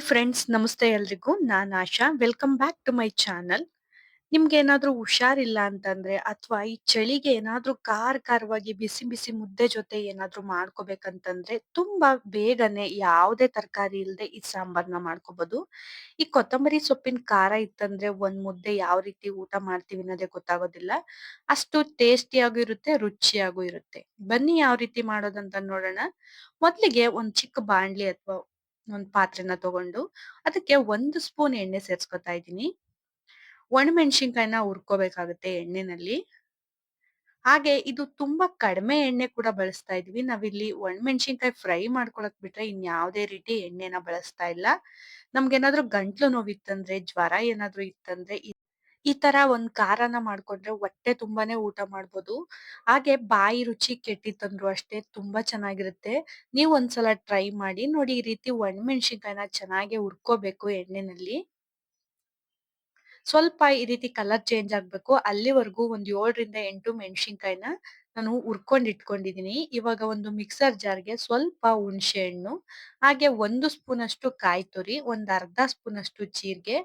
Friends ನಮಸ್ತೆ ಎಲ್ರಿಗೂ. ನಾನು Asha. Welcome back to my channel ನಿಮ್ಗೆ ಏನಾದ್ರೂ ಹುಷಾರಿಲ್ಲ ಅಂತಂದ್ರೆ ಅಥವಾ ಈ ಚಳಿಗೆ ಏನಾದ್ರೂ ಕಾರ್ ಕಾರವಾಗಿ ಬಿಸಿ ಬಿಸಿ ಮುದ್ದೆ ಜೊತೆ ಏನಾದ್ರೂ ಮಾಡ್ಕೋಬೇಕಂತಂದ್ರೆ ತುಂಬಾ ಬೇಗನೆ ಯಾವುದೇ ತರಕಾರಿ ಇಲ್ಲದೆ ಈ ಸಾಂಬಾರ್ನ ಮಾಡ್ಕೋಬಹುದು ಈ ಕೊತ್ತಂಬರಿ ಸೊಪ್ಪಿನ ಖಾರ ಇತ್ತಂದ್ರೆ ಒಂದ್ ಮುದ್ದೆ ಯಾವ ರೀತಿ ಊಟ ಮಾಡ್ತೀವಿ ಅನ್ನೋದೇ ಗೊತ್ತಾಗೋದಿಲ್ಲ. ಅಷ್ಟು ಟೇಸ್ಟಿಯಾಗೂ ಇರುತ್ತೆ, ರುಚಿಯಾಗೂ ಇರುತ್ತೆ. ಬನ್ನಿ ಯಾವ ರೀತಿ ಮಾಡೋದಂತ ನೋಡೋಣ. ಮೊದ್ಲಿಗೆ ಒಂದ್ ಚಿಕ್ಕ ಬಾಣ್ಲಿ ಅಥವಾ ಒಂದ್ ಪಾತ್ರೆನ ತಗೊಂಡು ಅದಕ್ಕೆ ಒಂದು ಸ್ಪೂನ್ ಎಣ್ಣೆ ಸೇರ್ಸ್ಕೊತಾ ಇದ್ದೀನಿ. ಒಣಮೆಣಸಿನ್ಕಾಯಿನ ಹುರ್ಕೋಬೇಕಾಗುತ್ತೆ ಎಣ್ಣೆನಲ್ಲಿ. ಹಾಗೆ ಇದು ತುಂಬಾ ಕಡಿಮೆ ಎಣ್ಣೆ ಕೂಡ ಬಳಸ್ತಾ ಇದೀವಿ. ನಾವಿಲ್ಲಿ ಒಣಮೆಣಸಿನ್ಕಾಯಿ ಫ್ರೈ ಮಾಡ್ಕೊಳಕ್ ಬಿಟ್ರೆ ಇನ್ಯಾವುದೇ ರೀತಿ ಎಣ್ಣೆನ ಬಳಸ್ತಾ ಇಲ್ಲ. ನಮ್ಗೇನಾದ್ರೂ ಗಂಟ್ಲು ನೋವಿತ್ತಂದ್ರೆ, ಜ್ವರ ಏನಾದ್ರು ಇತ್ತಂದ್ರೆ ಈ ತರ ಒಂದ್ ಖಾರನ ಮಾಡ್ಕೊಂಡ್ರೆ ಹೊಟ್ಟೆ ತುಂಬಾನೇ ಊಟ ಮಾಡ್ಬೋದು. ಹಾಗೆ ಬಾಯಿ ರುಚಿ ಕೆಟ್ಟಿತ್ತಂದ್ರು ಅಷ್ಟೇ ತುಂಬಾ ಚೆನ್ನಾಗಿರುತ್ತೆ. ನೀವ್ ಒಂದ್ಸಲ ಟ್ರೈ ಮಾಡಿ ನೋಡಿ ಈ ರೀತಿ ಒಣಮೆಣಸಿನ್ಕಾಯಿನ ಚೆನ್ನಾಗಿ ಹುರ್ಕೋಬೇಕು ಎಣ್ಣೆನಲ್ಲಿ. ಸ್ವಲ್ಪ ಈ ರೀತಿ ಕಲರ್ ಚೇಂಜ್ ಆಗ್ಬೇಕು. ಅಲ್ಲಿವರೆಗೂ ಒಂದ್ ಏಳರಿಂದ ಎಂಟು ಮೆಣಸಿನ್ಕಾಯಿನ ನಾನು ಹುರ್ಕೊಂಡು ಇಟ್ಕೊಂಡಿದೀನಿ. ಇವಾಗ ಒಂದು ಮಿಕ್ಸರ್ ಜಾರ್ಗೆ ಸ್ವಲ್ಪ ಹುಣಸೆ ಹಣ್ಣು, ಹಾಗೆ ಒಂದು ಸ್ಪೂನ್ ಅಷ್ಟು ಕಾಯಿ ತುರಿ, ಒಂದ್ ಅರ್ಧ ಸ್ಪೂನ್ ಅಷ್ಟು ಜೀರಿಗೆ,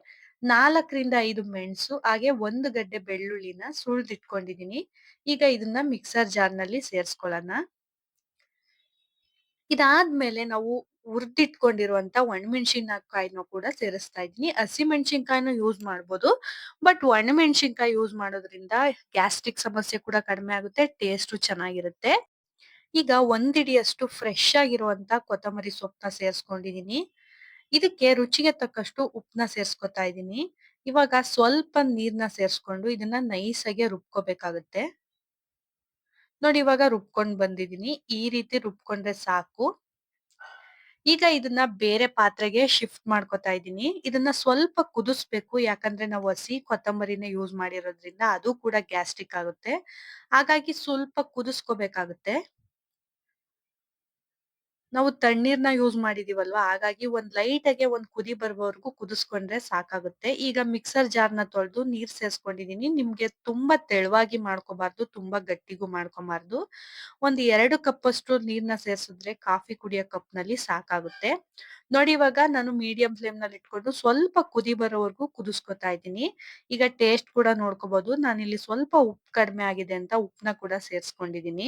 ನಾಲ್ಕರಿಂದ ಐದು ಮೆಣಸು, ಹಾಗೆ ಒಂದು ಗಡ್ಡೆ ಬೆಳ್ಳುಳ್ಳಿನ ಸುಳ್ದಿಟ್ಕೊಂಡಿದೀನಿ. ಈಗ ಇದನ್ನ ಮಿಕ್ಸರ್ ಜಾರ್ನಲ್ಲಿ ಸೇರ್ಸ್ಕೊಳ್ಳೋಣ. ಇದಾದ್ಮೇಲೆ ನಾವು ಹುರ್ದಿಟ್ಕೊಂಡಿರುವಂತ ಒಣಮೆಣಸಿನಕಾಯಿನೂ ಕೂಡ ಸೇರಿಸ್ತಾ ಇದ್ದೀನಿ. ಹಸಿಮೆಣಸಿನಕಾಯಿನೂ ಯೂಸ್ ಮಾಡ್ಬೋದು. ಬಟ್ ಒಣಮೆಣಸಿನಕಾಯಿ ಯೂಸ್ ಮಾಡೋದ್ರಿಂದ ಗ್ಯಾಸ್ಟ್ರಿಕ್ ಸಮಸ್ಯೆ ಕೂಡ ಕಡಿಮೆ ಆಗುತ್ತೆ ಟೇಸ್ಟು ಚೆನ್ನಾಗಿರುತ್ತೆ. ಈಗ ಒಂದಿಡಿಯಷ್ಟು ಫ್ರೆಶ್ ಆಗಿರುವಂತ ಕೊತ್ತಂಬರಿ ಸೊಪ್ಪನ್ನ ಸೇರ್ಸ್ಕೊಂಡಿದೀನಿ. ಇದಕ್ಕೆ ರುಚಿಗೆ ತಕ್ಕಷ್ಟು ಉಪ್ಪನ್ನ ಸೇರಿಸ್ಕೊತಾ ಇದ್ದೀನಿ. ಇವಾಗ ಸ್ವಲ್ಪ ನೀರ್ನ ಸೇರಿಸ್ಕೊಂಡು ಇದನ್ನ ನೈಸ್ ಆಗಿ ರುಬ್ಕೋಬೇಕಾಗುತ್ತೆ. ನೋಡಿ ಇವಾಗ ರುಬ್ಕೊಂಡ್ ಬಂದಿದೀನಿ. ಈ ರೀತಿ ರುಬ್ಕೊಂಡ್ರೆ ಸಾಕು. ಈಗ ಇದನ್ನ ಬೇರೆ ಪಾತ್ರೆಗೆ ಶಿಫ್ಟ್ ಮಾಡ್ಕೊತಾ ಇದ್ದೀನಿ. ಇದನ್ನ ಸ್ವಲ್ಪ ಕುದಿಸ್ಬೇಕು. ಯಾಕಂದ್ರೆ ನಾವು ಹಸಿ ಕೊತ್ತಂಬರಿನ ಯೂಸ್ ಮಾಡಿರೋದ್ರಿಂದ ಅದು ಕೂಡ ಗ್ಯಾಸ್ಟ್ರಿಕ್ ಆಗುತ್ತೆ. ಹಾಗಾಗಿ ಸ್ವಲ್ಪ ಕುದಿಸ್ಕೋಬೇಕಾಗುತ್ತೆ. ನಾವು ತಣ್ಣೀರ್ನ ಯೂಸ್ ಮಾಡಿದೀವಲ್ವಾ? ಹಾಗಾಗಿ ಒಂದ್ ಲೈಟ್ ಆಗಿ ಒಂದ್ ಕುದಿ ಬರುವವರೆಗೂ ಕುದಿಸ್ಕೊಂಡ್ರೆ ಸಾಕಾಗುತ್ತೆ. ಈಗ ಮಿಕ್ಸರ್ ಜಾರ್ನ ತೊಳೆದು ನೀರ್ ಸೇರ್ಸ್ಕೊಂಡಿದೀನಿ ನಿಮ್ಗೆ ತುಂಬಾ ತೆಳುವಾಗಿ ಮಾಡ್ಕೋಬಾರ್ದು, ತುಂಬಾ ಗಟ್ಟಿಗೂ ಮಾಡ್ಕೊಬಾರ್ದು. ಒಂದ್ ಎರಡು ಕಪ್ ಅಷ್ಟು ನೀರ್ನ ಸೇರ್ಸಿದ್ರೆ ಕಾಫಿ ಕುಡಿಯೋ ಕಪ್ನಲ್ಲಿ ಸಾಕಾಗುತ್ತೆ. ನೋಡಿ ಇವಾಗ ನಾನು ಮೀಡಿಯಂ ಫ್ಲೇಮ್ನಲ್ಲಿ ಇಟ್ಕೊಂಡು ಸ್ವಲ್ಪ ಕುದಿ ಬರೋವರೆಗೂ ಕುದಿಸ್ಕೊತಾ ಇದ್ದೀನಿ. ಈಗ ಟೇಸ್ಟ್ ಕೂಡ ನೋಡ್ಕೋಬಹುದು ನಾನಿಲ್ಲಿ ಸ್ವಲ್ಪ ಉಪ್ಪು ಕಡಿಮೆ ಆಗಿದೆ ಅಂತ ಉಪ್ಪನ್ನ ಕೂಡ ಸೇರ್ಸ್ಕೊಂಡಿದೀನಿ.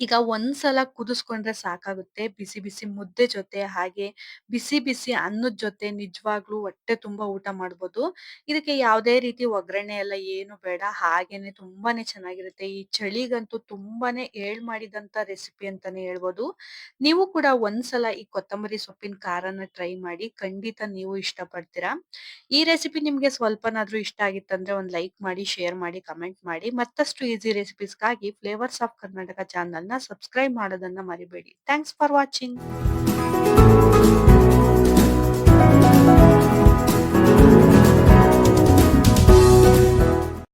ಈಗ ಒಂದ್ಸಲ ಕುದಿಸ್ಕೊಂಡ್ರೆ ಸಾಕಾಗುತ್ತೆ. ಬಿಸಿ ಬಿಸಿ ಮುದ್ದೆ ಜೊತೆ ಹಾಗೆ ಬಿಸಿ ಬಿಸಿ ಅನ್ನದ ಜೊತೆ ನಿಜವಾಗ್ಲೂ ಹೊಟ್ಟೆ ತುಂಬಾ ಊಟ ಮಾಡ್ಬೋದು. ಇದಕ್ಕೆ ಯಾವುದೇ ರೀತಿ ಒಗ್ಗರಣೆ ಎಲ್ಲ ಏನು ಬೇಡ. ಹಾಗೇನೆ ತುಂಬಾನೇ ಚೆನ್ನಾಗಿರುತ್ತೆ. ಈ ಚಳಿಗಂತೂ ತುಂಬಾನೇ ಏಳ್ ಮಾಡಿದಂತ ರೆಸಿಪಿ ಅಂತಾನೆ ಹೇಳ್ಬೋದು. ನೀವು ಕೂಡ ಒಂದ್ಸಲ ಈ ಕೊತ್ತಂಬರಿ ಸೊಪ್ಪಿನ ಖಾರನ ಟ್ರೈ ಮಾಡಿ ಖಂಡಿತ ನೀವು ಇಷ್ಟ ಪಡ್ತೀರಾ ಈ ರೆಸಿಪಿ ನಿಮ್ಗೆ ಸ್ವಲ್ಪನಾದ್ರೂ ಇಷ್ಟ ಆಗಿತ್ತಂದ್ರೆ ಒಂದ್ ಲೈಕ್ ಮಾಡಿ, ಶೇರ್ ಮಾಡಿ, ಕಮೆಂಟ್ ಮಾಡಿ. ಮತ್ತಷ್ಟು ಈಸಿ ರೆಸಿಪೀಸ್ಗಾಗಿ ಫ್ಲೇವರ್ಸ್ ಆಫ್ ಕರ್ನಾಟಕ ಚಾನಲ್ನ ಸಬ್ಸ್ಕ್ರೈಬ್ ಮಾಡೋದನ್ನ ಮರಿಬೇಡಿ. Thanks for watching.